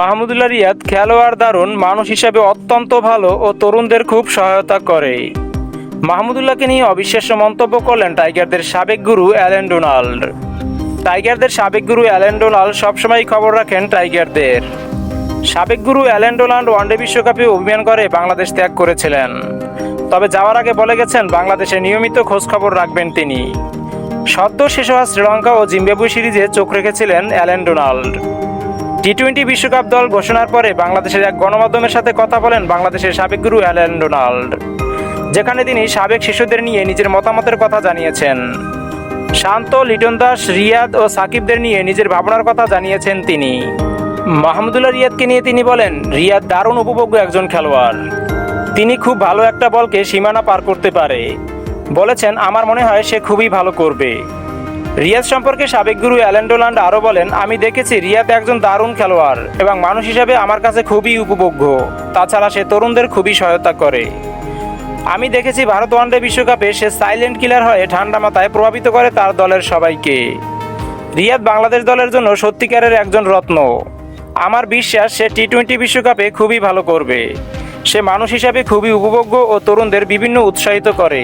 মাহমুদুল্লাহ রিয়াদ খেলোয়াড় দারুণ, মানুষ হিসাবে অত্যন্ত ভালো ও তরুণদের খুব সহায়তা করে। মাহমুদুল্লাহকে নিয়ে অবিশ্বাস্য মন্তব্য করলেন টাইগারদের সাবেক গুরু অ্যালেন ডোনাল্ড। টাইগারদের সাবেক গুরু অ্যালেন ডোনাল্ড সবসময় খবর রাখেন টাইগারদের। সাবেক গুরু অ্যালেন ডোনাল্ড ওয়ানডে বিশ্বকাপে অভিযান করে বাংলাদেশ ত্যাগ করেছিলেন। তবে যাওয়ার আগে বলে গেছেন, বাংলাদেশে নিয়মিত খোঁজখবর রাখবেন তিনি। সদ্য শেষ হওয়া শ্রীলঙ্কা ও জিম্বাবু সিরিজে চোখ রেখেছিলেন অ্যালেন ডোনাল্ড। টি টোয়েন্টি বিশ্বকাপ দল ঘোষণার পরে বাংলাদেশের এক গণমাধ্যমের সাথে কথা বলেন বাংলাদেশের সাবেক গুরু অ্যালেন ডোনাল্ড। যেখানে তিনি সাবেক শিশুদের নিয়ে নিজের মতামতের কথা জানিয়েছেন। শান্ত, লিটন দাস, রিয়াদ ও সাকিবদের নিয়ে নিজের ভাবনার কথা জানিয়েছেন তিনি। মাহমুদুল্লাহ রিয়াদকে নিয়ে তিনি বলেন, রিয়াদ দারুণ উপভোগ্য একজন খেলোয়াড়। তিনি খুব ভালো একটা বলকে সীমানা পার করতে পারে। বলেছেন, আমার মনে হয় সে খুবই ভালো করবে। রিয়াদ সম্পর্কে সাবেক গুরু অ্যালেন ডোলান্ড আরও বলেন, আমি দেখেছি রিয়াদ একজন দারুণ খেলোয়াড় এবং মানুষ হিসাবে আমার কাছে খুবই উপভোগ্য। তাছাড়া সে তরুণদের খুবই সহায়তা করে। আমি দেখেছি ভারত ওয়ানডে বিশ্বকাপে সে সাইলেন্ট কিলার হয়ে ঠান্ডা মাথায় প্রভাবিত করে তার দলের সবাইকে। রিয়াদ বাংলাদেশ দলের জন্য সত্যিকারের একজন রত্ন। আমার বিশ্বাস, সে টি টোয়েন্টি বিশ্বকাপে খুবই ভালো করবে। সে মানুষ হিসাবে খুবই উপভোগ্য ও তরুণদের বিভিন্ন উৎসাহিত করে।